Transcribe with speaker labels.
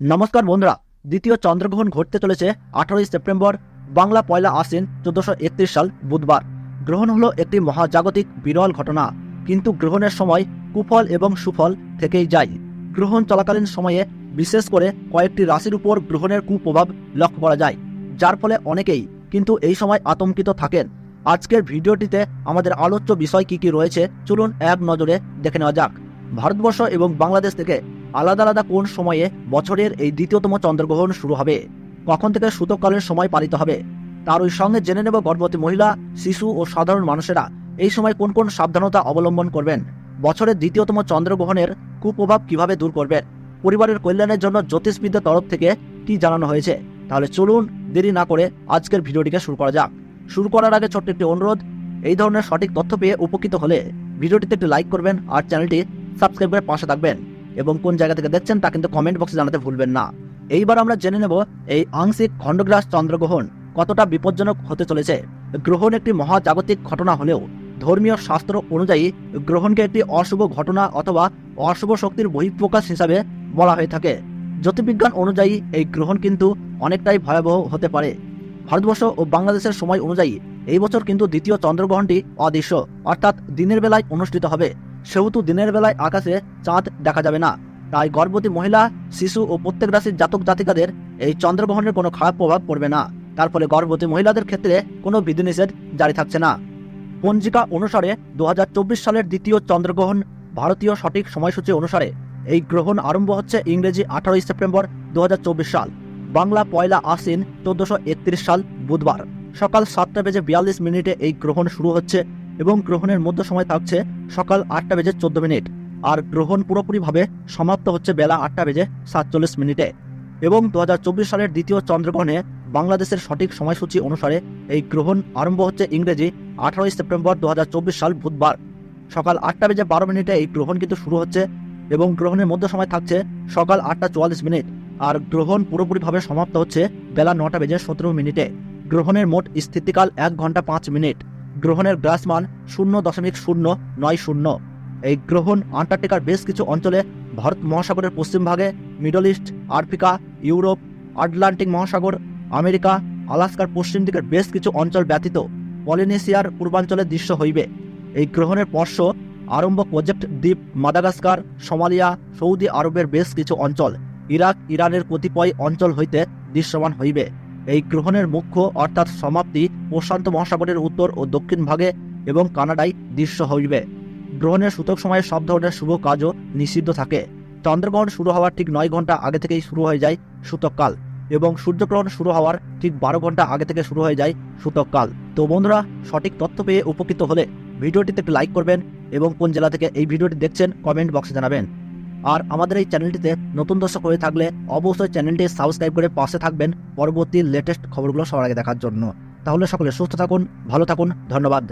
Speaker 1: নমস্কার বন্ধুরা, দ্বিতীয় চন্দ্রগ্রহণ ঘটতে চলেছে আঠারোই সেপ্টেম্বর, বাংলা পয়লা আশ্বিন চোদ্দশো সাল, বুধবার। গ্রহণ হলো একটি মহাজাগতিক বিরল ঘটনা, কিন্তু গ্রহণের সময় কুফল এবং সুফল থেকেই যায়। গ্রহণ চলাকালীন সময়ে বিশেষ করে কয়েকটি রাশির উপর গ্রহণের কুপ্রভাব লক্ষ্য করা যায়, যার ফলে অনেকেই কিন্তু এই সময় আতঙ্কিত থাকেন। আজকের ভিডিওটিতে আমাদের আলোচ্য বিষয় কি কি রয়েছে, চলুন এক নজরে দেখে নেওয়া যাক। ভারতবর্ষ এবং বাংলাদেশ থেকে আলাদা আলাদা কোন সময়ে বছরের এই দ্বিতীয়তম চন্দ্রগ্রহণ শুরু হবে? কখন থেকে সূতককালের সময় পালিত হবে? তার ওই সঙ্গে জেনে নেব গর্ভবতী মহিলা, শিশু ও সাধারণ মানুষেরা এই সময় কোন কোন সাবধানতা অবলম্বন করবেন? বছরের দ্বিতীয়তম চন্দ্রগ্রহণের কুপ্রভাব কীভাবে দূর করবেন? পরিবারের কল্যাণের জন্য জ্যোতিষবিদ্যা তরফ থেকে কি জানানো হয়েছে? তাহলে চলুন দেরি না করে আজকের ভিডিওটিকে শুরু করা যাক। শুরু করার আগে ছোট্ট একটি অনুরোধ, এই ধরনের সঠিক তথ্য পেয়ে উপকৃত হলে ভিডিওটিতে একটি লাইক করবেন আর চ্যানেলটি সাবস্ক্রাইব করে পাশে থাকবেন। এবং কোন জায়গা থেকে দেখছেন তা কিন্তু কমেন্ট বক্সে জানাতে ভুলবেন না। এইবার আমরা জেনে নেব এই আংশিক খণ্ডগ্রাস চন্দ্রগ্রহণ কতটা বিপজ্জনক হতে চলেছে। গ্রহণ একটি মহাজাগতিক ঘটনা হলেও ধর্মীয় শাস্ত্র অনুযায়ী গ্রহণকে একটি অশুভ ঘটনা অথবা অশুভ শক্তির বহিঃপ্রকাশ হিসাবে বলা হয়ে থাকে। জ্যোতির্বিজ্ঞান অনুযায়ী এই গ্রহণ কিন্তু অনেকটাই ভয়াবহ হতে পারে। ভারতবর্ষ ও বাংলাদেশের সময় অনুযায়ী এই বছর কিন্তু দ্বিতীয় চন্দ্রগ্রহণটি অদৃশ্য, অর্থাৎ দিনের বেলায় অনুষ্ঠিত হবে। সেহেতু দিনের বেলায় আকাশে চাঁদ দেখা যাবে না। তাই গর্ভবতী মহিলা, শিশু ও প্রত্যেক রাশির জাতক জাতিকাদের এই চন্দ্রগ্রহণের কোনো খারাপ প্রভাব পড়বে না। তার ফলে গর্ভবতী মহিলাদের ক্ষেত্রে কোনো বিধিনিষেধ জারি থাকছে না। পঞ্জিকা অনুসারে দু হাজার চব্বিশ সালের দ্বিতীয় চন্দ্রগ্রহণ ভারতীয় সঠিক সময়সূচি অনুসারে এই গ্রহণ আরম্ভ হচ্ছে ইংরেজি আঠারোই সেপ্টেম্বর দু হাজার চব্বিশ সাল, বাংলা পয়লা আশ্বিন চোদ্দশো সাল বুধবার। সকাল সাতটা বেজে বিয়াল্লিশ মিনিটে এই গ্রহণ শুরু হচ্ছে এবং গ্রহণের মধ্য সময় থাকছে সকাল আটটা বেজে চোদ্দ মিনিট, আর গ্রহণ পুরোপুরিভাবে সমাপ্ত হচ্ছে বেলা আটটা বেজে সাতচল্লিশ মিনিটে। এবং দু হাজার চব্বিশ সালের দ্বিতীয় চন্দ্রগ্রহণে বাংলাদেশের সঠিক সময়সূচি অনুসারে এই গ্রহণ আরম্ভ হচ্ছে ইংরেজি আঠারোই সেপ্টেম্বর দু হাজার চব্বিশ সাল বুধবার। সকাল আটটা বেজে বারো মিনিটে এই গ্রহণ কিন্তু শুরু হচ্ছে এবং গ্রহণের মধ্য সময় থাকছে সকাল আটটা চুয়াল্লিশ মিনিট, আর গ্রহণ পুরোপুরিভাবে সমাপ্ত হচ্ছে বেলা নটা বেজে সতেরো মিনিটে। গ্রহণের মোট স্থিতিকাল এক ঘণ্টা পাঁচ মিনিট। গ্রহণের গ্রাসমান শূন্য দশমিক শূন্য নয় শূন্য। এই গ্রহণ আন্টার্কটিকার বেশ কিছু অঞ্চলে ভারত মহাসাগরের পশ্চিমভাগে Middle East, Africa, Europe, Atlantic মহাসাগর, আমেরিকা, আলাস্কার পশ্চিম দিকের বেশ কিছু অঞ্চল ব্যতীত পলিনেশিয়ার পূর্বাঞ্চলে দৃশ্য হইবে। এই গ্রহণের পর্শ আরম্ভ প্রজেক্ট দ্বীপ মাদাগাস্কার, সোমালিয়া, সৌদি আরবের বেশ কিছু অঞ্চল। ইরাক, ইরানের কতিপয় অঞ্চল হইতে দৃশ্যমান হইবে। এই গ্রহণের মুখ্য অর্থাৎ সমাপ্তি প্রশান্ত মহাসাগরের উত্তর ও দক্ষিণ ভাগে এবং কানাডায় দৃশ্য হইবে। গ্রহণের সূতক সময়ে সব ধরনের শুভ কাজও নিষিদ্ধ থাকে। চন্দ্রগ্রহণ শুরু হওয়ার ঠিক নয় ঘণ্টা আগে থেকেই শুরু হয়ে যায় সূতককাল এবং সূর্যগ্রহণ শুরু হওয়ার ঠিক বারো ঘণ্টা আগে থেকে শুরু হয়ে যায় সূতককাল। তো বন্ধুরা, সঠিক তথ্য পেয়ে উপকৃত হলে ভিডিওটিতে একটু লাইক করবেন এবং কোন জেলা থেকে এই ভিডিওটি দেখছেন কমেন্ট বক্সে জানাবেন। আর আমাদের এই চ্যানেলটিতে নতুন দর্শক হয়ে থাকলে অবশ্যই চ্যানেলটি সাবস্ক্রাইব করে পাশে থাকবেন পরবর্তী লেটেস্ট খবরগুলো সবার আগে দেখার জন্য। তাহলে সকলে সুস্থ থাকুন, ভালো থাকুন, ধন্যবাদ।